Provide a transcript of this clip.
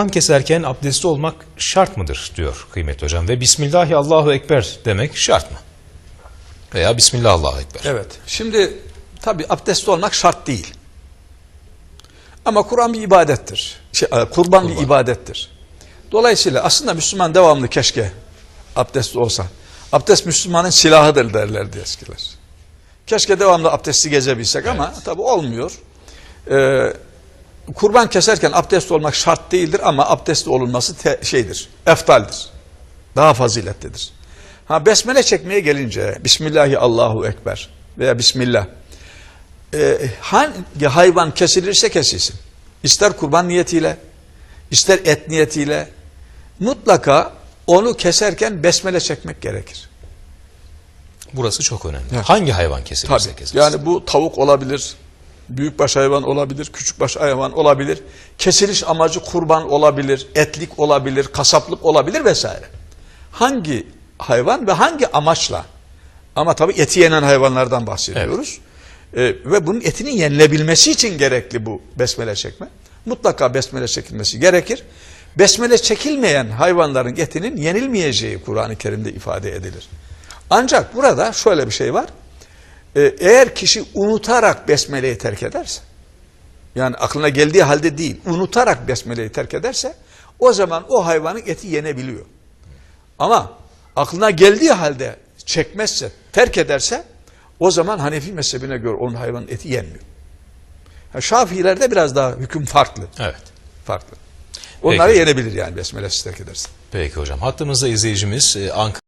Kurban keserken abdestli olmak şart mıdır diyor kıymetli hocam ve Bismillahi Allahu Ekber demek şart mı? Veya Bismillah Allahu Ekber. Evet. Şimdi tabi abdestli olmak şart değil. Ama Kur'an bir ibadettir. Şey, e, kurban, bir ibadettir. Dolayısıyla aslında Müslüman devamlı keşke abdestli olsa. Abdest Müslümanın silahıdır derlerdi eskiler. Keşke devamlı abdestli gezebilsek ama tabi olmuyor. Ee, kurban keserken abdestli olmak şart değildir ama abdestli olunması te- şeydir, eftaldir. Daha faziletlidir. Ha besmele çekmeye gelince Bismillahi Allahu Ekber veya Bismillah. Ee, hangi hayvan kesilirse kesilsin. İster kurban niyetiyle, ister et niyetiyle mutlaka onu keserken besmele çekmek gerekir. Burası çok önemli. Evet. Hangi hayvan kesilirse Tabii. kesilsin. Yani bu tavuk olabilir, büyükbaş hayvan olabilir, küçükbaş hayvan olabilir. Kesiliş amacı kurban olabilir, etlik olabilir, kasaplık olabilir vesaire. Hangi hayvan ve hangi amaçla? Ama tabii eti yenen hayvanlardan bahsediyoruz. Ee, ve bunun etinin yenilebilmesi için gerekli bu besmele çekme. Mutlaka besmele çekilmesi gerekir. Besmele çekilmeyen hayvanların etinin yenilmeyeceği Kur'an-ı Kerim'de ifade edilir. Ancak burada şöyle bir şey var. Ee, eğer kişi unutarak besmeleyi terk ederse, yani aklına geldiği halde değil, unutarak besmeleyi terk ederse, o zaman o hayvanın eti yenebiliyor. Ama aklına geldiği halde çekmezse, terk ederse, o zaman Hanefi mezhebine göre onun hayvanın eti yenmiyor. Ha, Şafiilerde biraz daha hüküm farklı. Evet. Farklı. Onları Peki. yenebilir yani besmelesiz terk ederse. Peki hocam. Hattımızda izleyicimiz e, Ankara